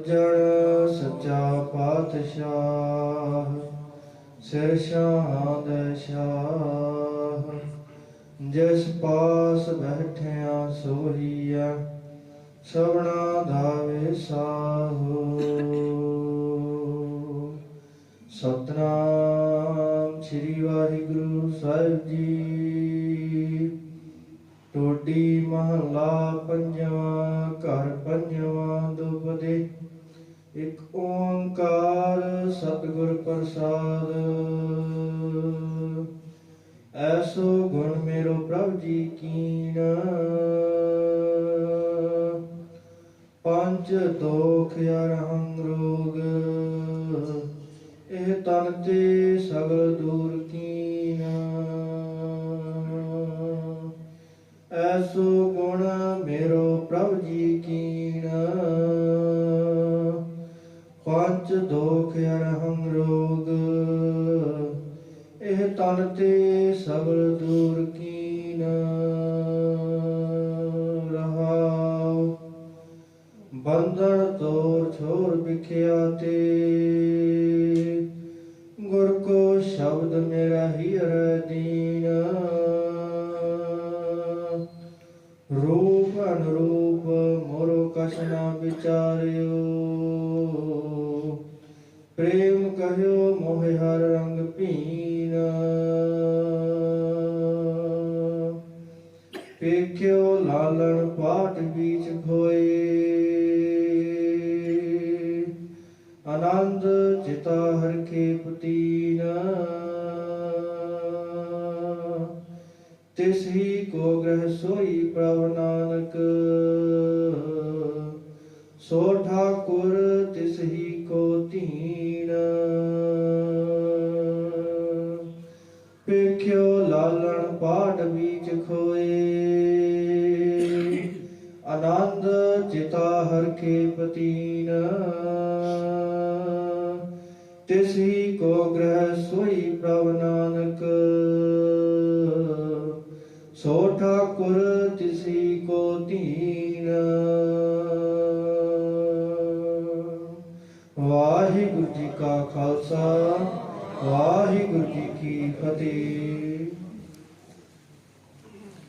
ਸੱਜਣ ਸੱਚਾ ਪਾਤਸ਼ਾਹ, ਸਿਰ ਸ਼ਾਹ ਦੇ ਜਿਸ ਪਾਸ ਬੈਠਿਆ ਸੋਹੀਆ ਸਭਨਾ ਦਾ ਵਿਸਾਹੋ। ਸਤਨਾਮ ਸ੍ਰੀ ਵਾਹਿਗੁਰੂ ਸਾਹਿਬ ਜੀ। ਟੋਡੀ ਮਹਲਾ ਪੰਜਵਾਂ, ਘਰ ਪੰਜਵਾਂ ਦੁਪਦੇ ਇੱਕ ਓੰਕਾਰ ਸਤਿਗੁਰ ਪ੍ਰਸਾਦ। ਐਸੋ ਗੁਣ ਮੇਰੋ ਪ੍ਰਭ ਜੀ ਕੀਨ ਪੰਜ ਦੋਖ ਅਰਹੰ ਰੋਗ। ਇਹ ਤਨ ਤੇ ਸਗਲ ਦੂਰ ਕੀ ਐਸੋ ਗੁਣ ਮੇਰੋ ਪ੍ਰਭ ਜੀ ਕੀਨ ਪੰਜ ਦੋਖ ਅਰਹੰ ਰੋਗ, ਇਹ ਤਨ ਤੇ ਸਗਲ ਦੂਰ ਕੀਨ ਰਹਾਉ, ਬੰਧਨ ਤੋਰ ਛੋਰ ਵਿਖਿਆ ਤੇ। ਗੁਰ ਕੋ ਸ਼ਬਦ ਮੇਰਾ ਹੀਰ ਦੀਨ। ਰੂਪ ਅਨਰੂਪ ਮੋਰੋ ਕਛ ਨਾ ਵਿਚਾਰਿਓ। ਪ੍ਰੇਮ ਕਹਿਓ ਮੋਹਿ ਹਰ ਰੰਗ ਭੀਨ। ਪੇਖਿਓ ਲਾਲਣ ਪਾਟ ਵਿੱਚ ਖੋਏ। ਆਨੰਦ ਚਿਤਾ ਹਰ ਕੇ ਪਤੀਨ ਤਿਸ ਹੀ ਕੋ ਗ੍ਰਹਿ ਸੋਈ ਪ੍ਰਭ ਨਾਨਕ। ਸੋ ਠਾਕੁਰ ਤਿਸ ਹੀ ਕੋ ਧੀਨ ਪੇਖਿਓ ਲਾਲਣ ਪਾਟ ਵਿੱਚ ਖੋਏ। ਆਨੰਦ ਚਿਤਾ ਹਰ ਕੇ ਪਤੀਨ। ਤਿਸ ਹੀ ਕੋ ਗ੍ਰਹਿ ਸੋਈ ਪ੍ਰਭ ਨਾਨਕ। ਸੋ ਠਾਕੁਰ ਤਿਸ ਹੀ ਕੋ ਧੀਨ ਵਾਹਿਗੁਰੂ ਜੀ ਕਾ ਖਾਲਸਾ ਵਾਹਿਗੁਰੂ ਜੀ ਕੀ ਫਤਿਹ।